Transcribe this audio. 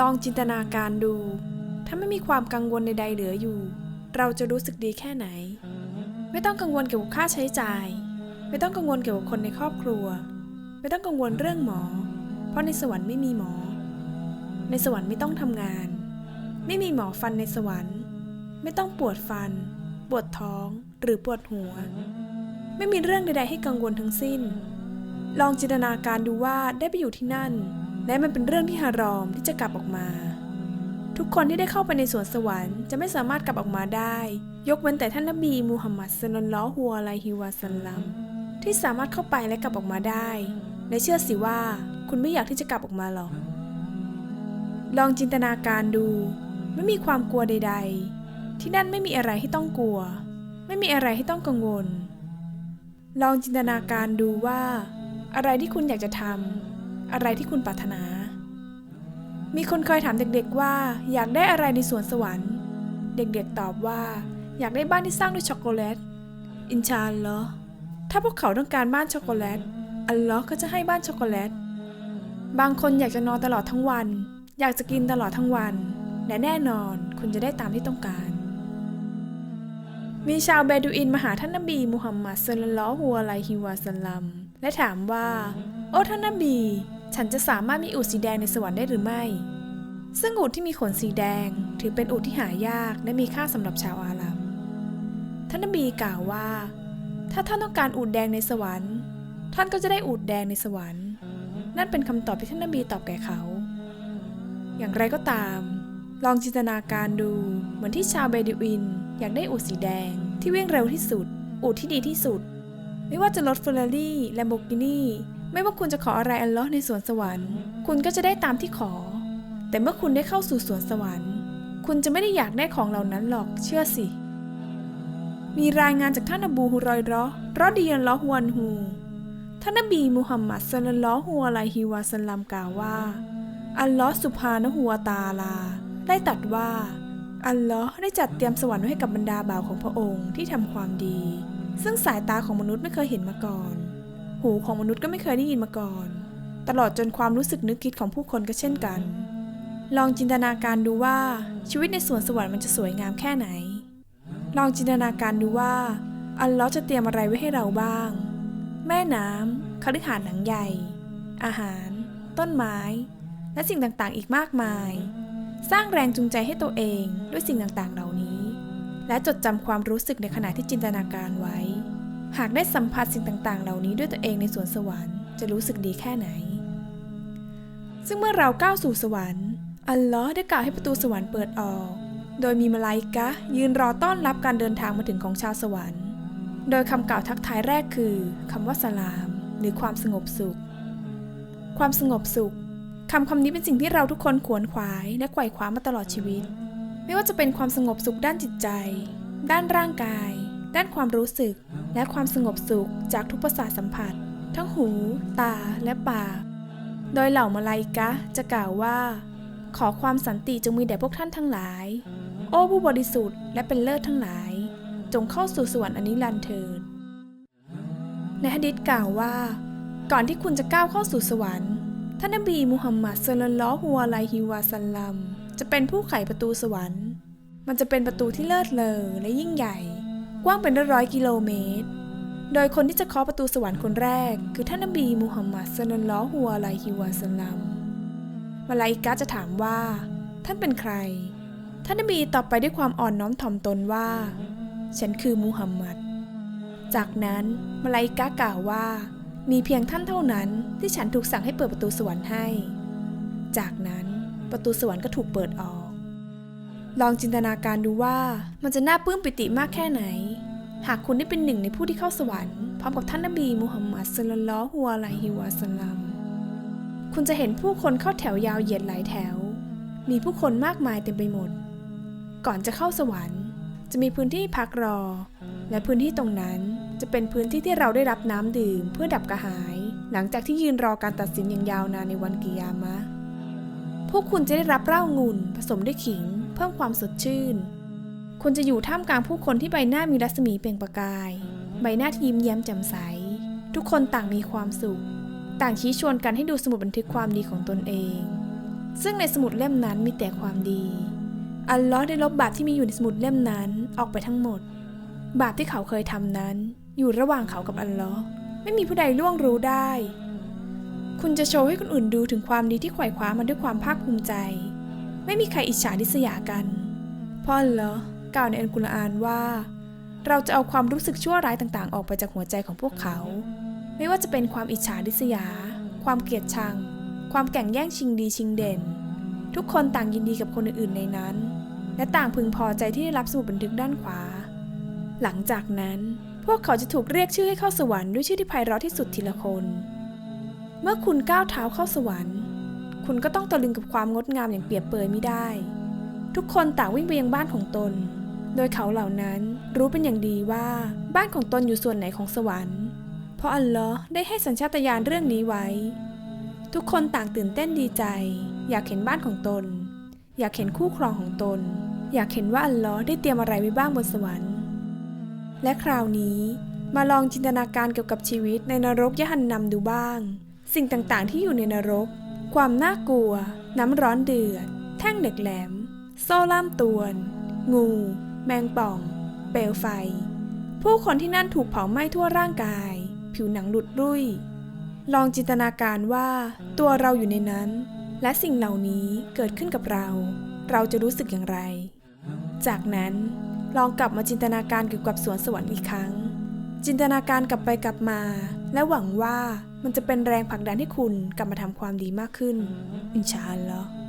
ลองจินตนาการดู ถ้าไม่มีความกังวลใดๆเหลืออยู่ เราจะรู้สึกดีแค่ไหน ไม่ต้องกังวลเกี่ยวกับค่าใช้จ่าย ไม่ต้องกังวลเกี่ยวกับคนในครอบครัว ไม่ต้องกังวลเรื่องหมอ เพราะในสวรรค์ไม่มีหมอ ในสวรรค์ไม่ต้องทำงาน ไม่มีหมอฟันในสวรรค์ ไม่ต้องปวดฟัน ปวดท้อง หรือปวดหัว ไม่มีเรื่องใด ๆ ให้กังวลทั้งสิ้น ลองจินตนาการดูว่าได้ไปอยู่ที่นั่น และมันเป็นเรื่องที่ฮารอมที่จะกลับออกมา ทุกคนที่ได้เข้าไปในสวนสวรรค์จะไม่สามารถกลับออกมาได้ ยกเว้นแต่ท่านนบีมูฮัมมัดสลลัลลอฮุอะลัยฮิวะสัลลัมที่สามารถเข้าไปและกลับออกมาได้ และเชื่อสิว่าคุณไม่อยากที่จะกลับออกมาหรอก ลองจินตนาการดู ไม่มีความกลัวใด ๆ ที่นั่นไม่มีอะไรให้ต้องกลัว ไม่มีอะไรให้ต้องกังวล ลองจินตนาการดูว่า อะไรที่คุณอยากจะทำ อะไรที่คุณปรารถนา มีคนเคยถามเด็กๆว่าอยากได้อะไรในสวนสวรรค์ เด็กๆตอบว่า อยากได้บ้านที่สร้างด้วยช็อกโกแลต อินชาอัลลอฮ์ถ้าพวกเขาต้องการบ้านช็อกโกแลต อัลลอฮ์ก็จะให้บ้านช็อกโกแลต บางคนอยากจะนอนตลอดทั้งวัน อยากจะกินตลอดทั้งวัน และแน่นอนคุณจะได้ตามที่ต้องการ มีชาวเบดูอินมาหาท่านนบีมุฮัมมัดสุลลัลฮุอะลัยฮิวะสัลลัมและถามว่า โอ้ท่านนบี ฉันจะสามารถมีอูฐสีแดงในสวรรค์ได้หรือไม่ ซึ่งอูฐที่มีขนสีแดงถือเป็นอูฐที่หายากและมีค่าสำหรับชาวอาหรับ ท่านนบีกล่าวว่า ถ้าท่านต้องการอูฐแดงในสวรรค์ ท่านก็จะได้อูฐแดงในสวรรค์ นั่นเป็นคำตอบที่ท่านนบีตอบแก่เขา อย่างไรก็ตาม ลองจินตนาการดูเหมือนที่ชาวเบดูอิน อยากได้อูฐสีแดง ที่วิ่งเร็วที่สุด อูฐที่ดีที่สุด ไม่ว่าจะรถเฟอร์รารี่แลมโบกินี ไม่ว่าคุณจะขออะไรอัลลอฮ์ในสวนสวรรค์ คุณก็จะได้ตามที่ขอ แต่เมื่อคุณได้เข้าสู่สวนสวรรค์ คุณจะไม่ได้อยากได้ของเหล่านั้นหรอก เชื่อสิ มีรายงานจากท่านอบูฮุรอยราะห์รอดียันลอฮวนฮู ท่านนบีมุฮัมมัดสลลัลลอฮุอะลัยฮิวะสัลลัมกล่าวว่า อัลลอฮ์สุภานะฮูวตาลา ได้ตัดว่า อัลลอฮ์ได้จัดเตรียมสวรรค์ไว้ให้กับบรรดาบ่าวของพระองค์ที่ทำความดี ซึ่งสายตาของมนุษย์ไม่เคยเห็นมาก่อน หูของมนุษย์ก็ไม่เคยได้ยินมาก่อน ตลอดจนความรู้สึกนึกคิดของผู้คนก็เช่นกัน ลองจินตนาการดูว่าชีวิตในสวนสวรรค์มันจะสวยงามแค่ไหน ลองจินตนาการดูว่า อัลลอฮ์จะเตรียมอะไรไว้ให้เราบ้าง แม่น้ำคฤหาสน์หลังใหญ่ อาหาร ต้นไม้ และสิ่งต่างๆ อีกมากมาย สร้างแรงจูงใจให้ตัวเองด้วยสิ่งต่างๆ เหล่านี้ และจดจำความรู้สึกในขณะที่จินตนาการไว้ากได้สัมผัสสิ่งต่างๆ เหล่านี้ด้วยตัวเองในสวนสวรรค์จะรู้สึกดีแค่ไหน ซึ่งเมื่อเราก้าวสู่สวรรค์ อัลลอฮ์ได้กล่าวให้ประตูสวรรค์เปิดออก โดยมีมลาอิกะยืนรอต้อนรับการเดินทางมาถึงของชาวสวรรค์ โดยคำกล่าวทักทายแรกคือคำว่าสลาม หรือความสงบสุข ความสงบสุขคำคำนี้เป็นสิ่งที่เราทุกคนขวนขวายและไขว่คว้ามาตลอดชีวิต ไม่ว่าจะเป็นความสงบสุขด้านจิตใจ ด้านร่างกาย ด้านความรู้สึกและความสงบสุขจากทุกประสาทสัมผัส ทั้งหู ตาและปาก โดยเหล่ามาลาอิกะจะกล่าวว่า ขอความสันติจงมีแด่พวกท่านทั้งหลาย โอ้ผู้บริสุทธิ์และเป็นเลิศทั้งหลาย จงเข้าสู่สวรรค์อนิรันดร์เถิดในฮะดิษกล่าวว่า ก่อนที่คุณจะก้าวเข้าสู่สวรรค์ท่านนบีมุฮัมมัดสลลัลลอฮุอะลัยฮิวะสัลลัมจะเป็นผู้ไขประตูสวรรค์ มันจะเป็นประตูที่เลิศเลอและยิ่งใหญ่ กว้างเป็นร้อยกิโลเมตร โดยคนที่จะเคาะประตูสวรรค์คนแรก คือท่านนบีมุฮัมมัดสลลัลลอฮุอะลัยฮิวะสลัมมาลาอิกะห์จะถามว่า ท่านเป็นใคร ท่านนบีตอบไปด้วยความอ่อนน้อมถ่อมตนว่า ฉันคือมูฮัมมัด จากนั้นมาลาอิกะห์กล่าวว่า มีเพียงท่านเท่านั้นที่ฉันถูกสั่งให้เปิดประตูสวรรค์ให้ จากนั้นประตูสวรรค์ก็ถูกเปิดออก ลองจินตนาการดูว่ามันจะน่าปลื้มปิติมากแค่ไหน หากคุณได้เป็นหนึ่งในผู้ที่เข้าสวรรค์พร้อมกับท่านนบีมูฮัมมัดสลลัลฮุอะลัยฮิวะสัลลัมคุณจะเห็นผู้คนเข้าแถวยาวเหยียดหลายแถว มีผู้คนมากมายเต็มไปหมด ก่อนจะเข้าสวรรค์ จะมีพื้นที่พักรอ และพื้นที่ตรงนั้นจะเป็นพื้นที่ที่เราได้รับน้ำดื่มเพื่อดับกระหาย หลังจากที่ยืนรอการตัดสินอย่างยาวนานในวันกิยามะพวกคุณจะได้รับเหล้างุ่นผสมด้วยขิง พิ่มความสดชื่น คุณจะอยู่ท่ามกลางผู้คนที่ใบหน้ามีรัศมีเปล่งประกาย ใบหน้าที่ยิ้มแย้มแจ่มใส ทุกคนต่างมีความสุข ต่างชี้ชวนกันให้ดูสมุดบันทึกความดีของตนเอง ซึ่งในสมุดเล่มนั้นมีแต่ความดี อัลลอฮ์ได้ลบบาปที่มีอยู่ในสมุดเล่มนั้นออกไปทั้งหมด บาปที่เขาเคยทำนั้น อยู่ระหว่างเขากับอัลลอฮ์ไม่มีผู้ใดล่วงรู้ได้ คุณจะโชว์ให้คนอื่นดูถึงความดีที่ไขว่คว้ามาด้วยความภาคภูมิใจ ไม่มีใครอิจฉาริษยากันพราะอัลลอกล่าวในอัลกุรอานว่า เราจะเอาความรู้สึกชั่วร้ายต่างๆ ออกไปจากหัวใจของพวกเขา ไม่ว่าจะเป็นความอิจฉาริษยา ความเกลียดชัง ความแข่งแย่งชิงดีชิงเด่น ทุกคนต่างยินดีกับคนอื่นๆในนั้น และต่างพึงพอใจที่ได้รับสมุดบันทึกด้านขวา หลังจากนั้นพวกเขาจะถูกเรียกชื่อให้เข้าสวรรค์ด้วยชื่อที่ไพเราะที่สุดทีละคน เมื่อคุณก้าวเท้าเข้าสวรรค์ คุณก็ต้องตะลึงกับความงดงามอย่างเปรียบเปรยไม่ได้ ทุกคนต่างวิ่งไปยังบ้านของตน โดยเขาเหล่านั้นรู้เป็นอย่างดีว่าบ้านของตนอยู่ส่วนไหนของสวรรค์ เพราะอัลลอฮ์ได้ให้สัญชาตญาณเรื่องนี้ไว้ ทุกคนต่างตื่นเต้นดีใจ อยากเห็นบ้านของตน อยากเห็นคู่ครองของตน อยากเห็นว่าอัลลอฮ์ได้เตรียมอะไรไว้บ้างบนสวรรค์ และคราวนี้มาลองจินตนาการเกี่ยวกับชีวิตในนรกยะหันนำดูบ้าง สิ่งต่างๆที่อยู่ในนรก ความน่ากลัว น้ำร้อนเดือด แท่งเหล็กแหลม โซ่ล่ามตวน งู แมงป่อง เปลวไฟ ผู้คนที่นั่นถูกเผาไหม้ทั่วร่างกาย ผิวหนังหลุดรุ่ย ลองจินตนาการว่าตัวเราอยู่ในนั้น และสิ่งเหล่านี้เกิดขึ้นกับเรา เราจะรู้สึกอย่างไร จากนั้นลองกลับมาจินตนาการเกี่ยวกับสวนสวรรค์อีกครั้ง จินตนาการกลับไปกลับมา และหวังว่ามันจะเป็นแรงผลักดันให้คุณกลับมาทำความดีมากขึ้น อินชาอัลลอฮ์